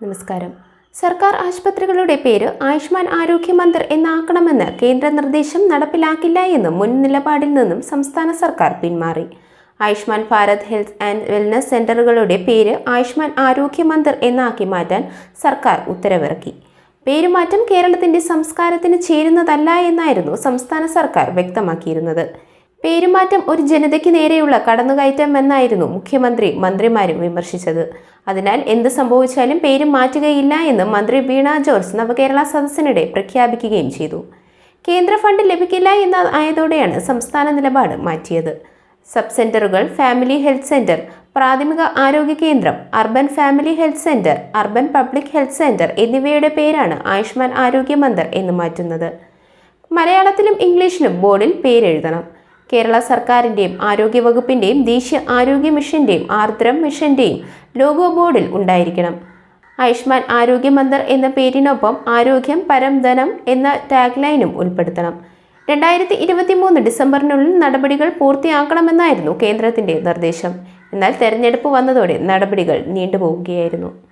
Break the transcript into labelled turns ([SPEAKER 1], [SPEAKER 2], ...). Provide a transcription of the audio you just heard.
[SPEAKER 1] നമസ്കാരം. സർക്കാർ ആശുപത്രികളുടെ പേര് ആയുഷ്മാൻ ആരോഗ്യ മന്ദിർ എന്നാക്കണമെന്ന് കേന്ദ്ര നിർദ്ദേശം നടപ്പിലാക്കില്ല എന്ന് മുൻ നിലപാടിൽ നിന്നും സംസ്ഥാന സർക്കാർ പിന്മാറി. Ayushman Bharat health and wellness സെന്ററുകളുടെ പേര് ആയുഷ്മാൻ ആരോഗ്യ മന്ദിർ എന്നാക്കി മാറ്റാൻ സർക്കാർ ഉത്തരവിറക്കി. പേരുമാറ്റം കേരളത്തിന്റെ സംസ്കാരത്തിന് ചേരുന്നതല്ല എന്നായിരുന്നു സംസ്ഥാന സർക്കാർ വ്യക്തമാക്കിയിരുന്നത്. പേരുമാറ്റം ഒരു ജനതയ്ക്ക് നേരെയുള്ള കടന്നുകയറ്റം എന്നായിരുന്നു മുഖ്യമന്ത്രി മന്ത്രിമാരും വിമർശിച്ചത്. അതിനാൽ എന്ത് സംഭവിച്ചാലും പേര് മാറ്റുകയില്ല എന്ന് മന്ത്രി വീണ ജോർജ് നവകേരള സദസ്സിനിടെ പ്രഖ്യാപിക്കുകയും ചെയ്തു. കേന്ദ്ര ഫണ്ട് ലഭിക്കില്ല എന്ന ആയതോടെയാണ് സംസ്ഥാന നിലപാട് മാറ്റിയത്. സബ് സെന്ററുകൾ ഫാമിലി ഹെൽത്ത് സെന്റർ പ്രാഥമിക ആരോഗ്യ കേന്ദ്രം urban family health centre urban public health centre എന്നിവയുടെ പേരാണ് ആയുഷ്മാൻ ആരോഗ്യ മന്ദർ എന്ന് മാറ്റുന്നത്. മലയാളത്തിലും ഇംഗ്ലീഷിലും ബോർഡിൽ പേരെഴുതണം. കേരള സർക്കാരിന്റെയും ആരോഗ്യവകുപ്പിന്റെയും ദേശീയ ആരോഗ്യ മിഷന്റെയും ആർദ്രം മിഷന്റെയും ലോഗോ ബോർഡിൽ ഉണ്ടായിരിക്കണം. ആയുഷ്മാൻ ആരോഗ്യ മന്ദർ എന്ന പേരിനൊപ്പം ആരോഗ്യം പരംധനം എന്ന ടാഗ് ലൈനും ഉൾപ്പെടുത്തണം. രണ്ടായിരത്തി ഇരുപത്തി മൂന്ന് ഡിസംബറിനുള്ളിൽ നടപടികൾ പൂർത്തിയാക്കണമെന്നായിരുന്നു കേന്ദ്രത്തിന്റെ നിർദ്ദേശം. എന്നാൽ തെരഞ്ഞെടുപ്പ് വന്നതോടെ നടപടികൾ നീണ്ടുപോവുകയായിരുന്നു.